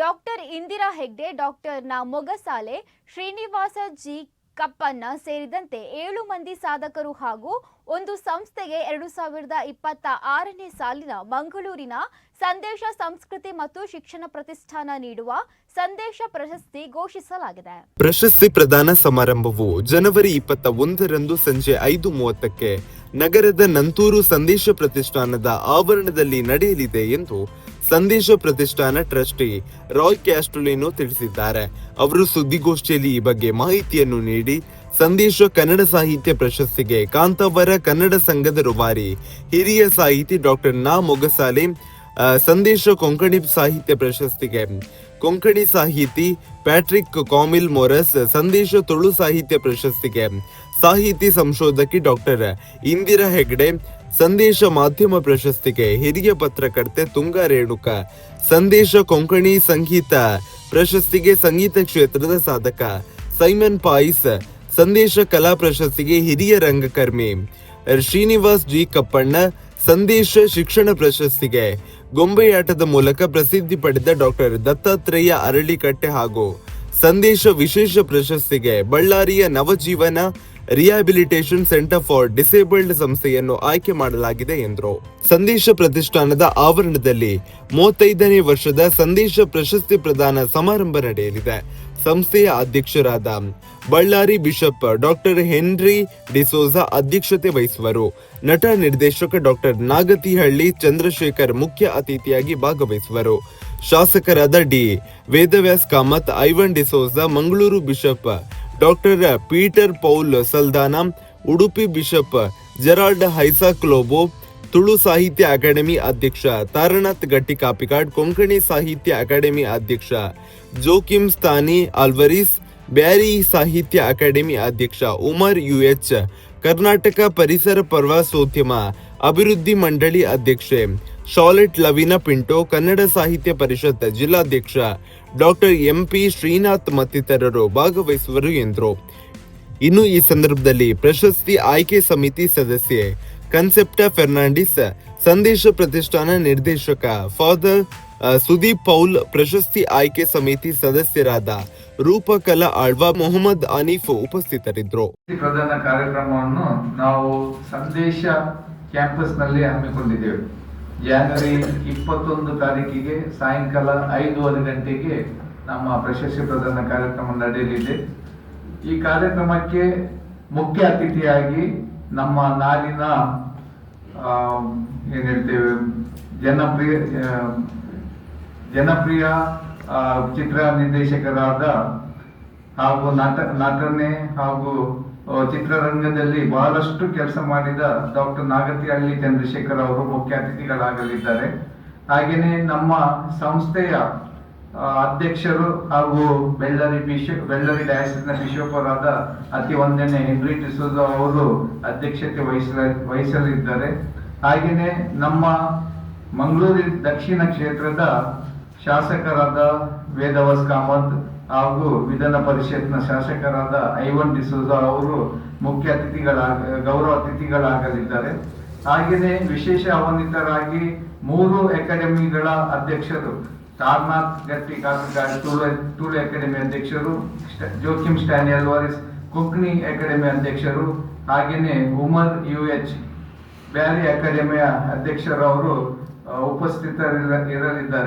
Doctor Indira Hegde, ಡಾಕ್ಟರ್ನ ಮೊಗಸಾಲೆ Srinivasa G ಕಪ್ಪನ್ನ ಸೇರಿದಂತೆ ಏಳು ಮಂದಿ ಸಾಧಕರು ಹಾಗೂ ಒಂದು ಸಂಸ್ಥೆಗೆ ಎರಡು ಸಾವಿರದ ಇಪ್ಪತ್ತ ಆರನೇ ಸಾಲಿನ ಮಂಗಳೂರಿನ ಸಂದೇಶ ಸಂಸ್ಕೃತಿ ಮತ್ತು ಶಿಕ್ಷಣ ಪ್ರತಿಷ್ಠಾನ ನೀಡುವ ಸಂದೇಶ ಪ್ರಶಸ್ತಿ ಘೋಷಿಸಲಾಗಿದೆ. ಪ್ರಶಸ್ತಿ ಪ್ರದಾನ ಸಮಾರಂಭವು ಜನವರಿ ಇಪ್ಪತ್ತ ಒಂದರಂದು ಸಂಜೆ ಐದು ಮೂವತ್ತಕ್ಕೆ ನಗರದ ನಂತೂರು ಸಂದೇಶ ಪ್ರತಿಷ್ಠಾನದ ಆವರಣದಲ್ಲಿ ನಡೆಯಲಿದೆ ಎಂದು ಸಂದೇಶ ಪ್ರತಿಷ್ಠಾನ ಟ್ರಸ್ಟಿ ರಾಯ್ ಕ್ಯಾಸ್ಟೊಲಿನೋ ತಿಳಿಸಿದ್ದಾರೆ. ಅವರು ಸುದ್ದಿಗೋಷ್ಠಿಯಲ್ಲಿ ಈ ಬಗ್ಗೆ ಮಾಹಿತಿಯನ್ನು ನೀಡಿ, ಸಂದೇಶ ಕನ್ನಡ ಸಾಹಿತ್ಯ ಪ್ರಶಸ್ತಿಗೆ ಕಾಂತಾವರ ಕನ್ನಡ ಸಂಘದ ರುಬಾರಿ ಹಿರಿಯ ಸಾಹಿತಿ ಡಾಕ್ಟರ್ ನಾ ಮೊಗಸಾಲೆ ಸಂದೇಶ ಕೊಂಕಣಿ ಸಾಹಿತ್ಯ ಪ್ರಶಸ್ತಿಗೆ ಕೊಂಕಣಿ ಸಾಹಿತಿ ಪ್ಯಾಟ್ರಿಕ್ ಕಾಮಿಲ್ ಮೊರಸ್, ಸಂದೇಶ ತುಳು ಸಾಹಿತ್ಯ ಪ್ರಶಸ್ತಿಗೆ ಸಾಹಿತಿ ಸಂಶೋಧಕಿ ಡಾಕ್ಟರ್ ಇಂದಿರಾ ಹೆಗ್ಡೆ ಸಂದೇಶ ಮಾಧ್ಯಮ ಪ್ರಶಸ್ತಿಗೆ ಹಿರಿಯ ಪತ್ರಕರ್ತೆ ತುಂಗಾ ರೇಣುಕ, ಸಂದೇಶ ಕೊಂಕಣಿ ಸಂಗೀತ ಪ್ರಶಸ್ತಿಗೆ ಸಂಗೀತ ಕ್ಷೇತ್ರದ ಸಾಧಕ ಸೈಮನ್ ಪಾಯಿಸ್, ಸಂದೇಶ ಕಲಾ ಪ್ರಶಸ್ತಿಗೆ ಹಿರಿಯ ರಂಗಕರ್ಮಿ ಶ್ರೀನಿವಾಸ್ ಜಿ ಕಪ್ಪಣ್ಣ, ಸಂದೇಶ ಶಿಕ್ಷಣ ಪ್ರಶಸ್ತಿಗೆ ಗೊಂಬೆಯಾಟದ ಮೂಲಕ ಪ್ರಸಿದ್ಧಿ ಪಡೆದ ಡಾಕ್ಟರ್ ದತ್ತಾತ್ರೇಯ ಅರಳಿಕಟ್ಟೆ ಹಾಗೂ ಸಂದೇಶ ವಿಶೇಷ ಪ್ರಶಸ್ತಿಗೆ ಬಳ್ಳಾರಿಯ Navajeevana rehabilitation centre for disabled ಸಂಸ್ಥೆಯನ್ನು ಆಯ್ಕೆ ಮಾಡಲಾಗಿದೆ ಎಂದರು. ಸಂದೇಶ ಪ್ರತಿಷ್ಠಾನದ ಆವರಣದಲ್ಲಿ ಮೂವತ್ತೈದನೇ ವರ್ಷದ ಸಂದೇಶ ಪ್ರಶಸ್ತಿ ಪ್ರದಾನ ಸಮಾರಂಭ ನಡೆಯಲಿದೆ. ಸಂಸ್ಥೆಯ ಅಧ್ಯಕ್ಷರಾದ Ballari bishop doctor Henry D'Souza ಅಧ್ಯಕ್ಷತೆ ವಹಿಸುವರು. ನಟ ನಿರ್ದೇಶಕ ಡಾಕ್ಟರ್ ನಾಗತಿಹಳ್ಳಿ ಚಂದ್ರಶೇಖರ್ ಮುಖ್ಯ ಅತಿಥಿಯಾಗಿ ಭಾಗವಹಿಸುವರು. ಶಾಸಕರಾದ D Vedavyas Kamath, Ivan D'Souza Mangaluru bishop doctor Peter Paul Saldanha, Udupi bishop Gerald Isaac Lobo, Tulu ಸಾಹಿತ್ಯ ಅಕಾಡೆಮಿ ಅಧ್ಯಕ್ಷ ತಾರನಾಥ್ ಗಟ್ಟಿ ಕಾಪಿಕಾಡ್ ಕೊಂಕಣಿ ಸಾಹಿತ್ಯ ಅಕಾಡೆಮಿ ಅಧ್ಯಕ್ಷ ಜೋಕಿಮ್ ಸ್ಥಾನಿ ಆಲ್ವರಿಸ್, ಬ್ಯಾರಿ ಸಾಹಿತ್ಯ ಅಕಾಡೆಮಿ ಅಧ್ಯಕ್ಷ ಉಮರ್ ಯುಎಚ್, ಕರ್ನಾಟಕ ಪರಿಸರ ಪ್ರವಾಸೋದ್ಯಮ ಅಭಿವೃದ್ಧಿ ಮಂಡಳಿ ಅಧ್ಯಕ್ಷೆ ಶಾಲೆಟ್ ಲವಿನಾ ಪಿಂಟೋ, ಕನ್ನಡ ಸಾಹಿತ್ಯ ಪರಿಷತ್ ಜಿಲ್ಲಾಧ್ಯಕ್ಷ ಡಾಕ್ಟರ್ ಎಂಪಿ ಶ್ರೀನಾಥ್ ಮತ್ತಿತರರು ಭಾಗವಹಿಸುವರು ಎಂದರು. ಇನ್ನು ಈ ಸಂದರ್ಭದಲ್ಲಿ ಪ್ರಶಸ್ತಿ ಆಯ್ಕೆ ಸಮಿತಿ ಸದಸ್ಯೆ ಕನ್ಸೆಪ್ಟ ಫೆರ್ನಾಂಡಿಸ್, ಸಂದೇಶ ಪ್ರತಿಷ್ಠಾನ ನಿರ್ದೇಶಕ ಫಾದರ್ ಸುದೀಪ್ ಪೌಲ್, ಪ್ರಶಸ್ತಿ ಆಯ್ಕೆ ಸಮಿತಿ ಸದಸ್ಯರಾದ ರೂಪಕಲಾ ಆಳ್ವಾ, ಮೊಹಮ್ಮದ್ ಅನೀಫ್ ಉಪಸ್ಥಿತರಿದ್ದರು. ಪ್ರಧಾನ ಕಾರ್ಯಕ್ರಮವನ್ನು ನಾವು ಸಂದೇಶ ಕ್ಯಾಂಪಸ್ನಲ್ಲಿ ಹಮ್ಮಿಕೊಂಡಿದ್ದೇವೆ. ಜನವರಿ ಇಪ್ಪತ್ತೊಂದು ತಾರೀಕಿಗೆ ಸಾಯಂಕಾಲ ಐದೂವರೆ ಗಂಟೆಗೆ ನಮ್ಮ ಪ್ರಶಸ್ತಿ ಪ್ರದಾನ ಕಾರ್ಯಕ್ರಮ ನಡೆಯಲಿದೆ. ಈ ಕಾರ್ಯಕ್ರಮಕ್ಕೆ ಮುಖ್ಯ ಅತಿಥಿಯಾಗಿ ನಮ್ಮ ನಾಡಿನ ಏನ್ ಹೇಳ್ತೇವೆ, ಜನಪ್ರಿಯ ಜನಪ್ರಿಯ ಚಿತ್ರ ನಿರ್ದೇಶಕರಾದ ಹಾಗೂ ನಟ, ನಟನೆ ಹಾಗೂ ಚಿತ್ರರಂಗದಲ್ಲಿ ಬಹಳಷ್ಟು ಕೆಲಸ ಮಾಡಿದ ಡಾಕ್ಟರ್ ನಾಗತಿಹಳ್ಳಿ ಚಂದ್ರಶೇಖರ್ ಅವರು ಮುಖ್ಯ ಅತಿಥಿಗಳಾಗಲಿದ್ದಾರೆ. ಹಾಗೆಯೇ ನಮ್ಮ ಸಂಸ್ಥೆಯ ಅಧ್ಯಕ್ಷರು ಹಾಗೂ ಬೆಳ್ಳರಿ ಬಿಷಪ್, ಬೆಳ್ಳರಿ ಡಯಾಸಿಸ್ನ ಬಿಷಪರಾದ ಅತಿ ಒಂದನೇ ಹೆನ್ರಿ ಡಿಸೋಜ ಅವರು ಅಧ್ಯಕ್ಷತೆ ವಹಿಸ ವಹಿಸಲಿದ್ದಾರೆ. ಹಾಗೆಯೇ ನಮ್ಮ ಮಂಗಳೂರು ದಕ್ಷಿಣ ಕ್ಷೇತ್ರದ ಶಾಸಕರಾದ ವೇದವಸ್ ಕಾಮತ್ ಹಾಗೂ ವಿಧಾನ ಪರಿಷತ್ನ ಶಾಸಕರಾದ ಐವನ್ ಡಿಸೋಜ ಅವರು ಮುಖ್ಯ ಅತಿಥಿಗಳಾಗ ಗೌರವ ಅತಿಥಿಗಳಾಗಲಿದ್ದಾರೆ. ಹಾಗೆಯೇ ವಿಶೇಷ ಆಹ್ವಾನಿತರಾಗಿ ಮೂರು ಅಕಾಡೆಮಿಗಳ ಅಧ್ಯಕ್ಷರು ಕಾರ್ನಾಥ್ ಗಟ್ಟಿ ಕಾಸರಗಾಡ್ ತುಳು ತುಳು ಅಕಾಡೆಮಿ ಅಧ್ಯಕ್ಷರು ಜೋಕಿಮ್ ಸ್ಟ್ಯಾನಿ ಅಲ್ವಾರಿಸ್, ಕುಕ್ನಿ ಅಕಾಡೆಮಿ ಅಧ್ಯಕ್ಷರು, ಹಾಗೆಯೇ ಉಮರ್ ಯು ಎಚ್ ಬ್ಯಾರಿ ಅಕಾಡೆಮಿಯ ಅಧ್ಯಕ್ಷರವರು ಉಪಸ್ಥಿತರಿರಲಿದ್ದಾರೆ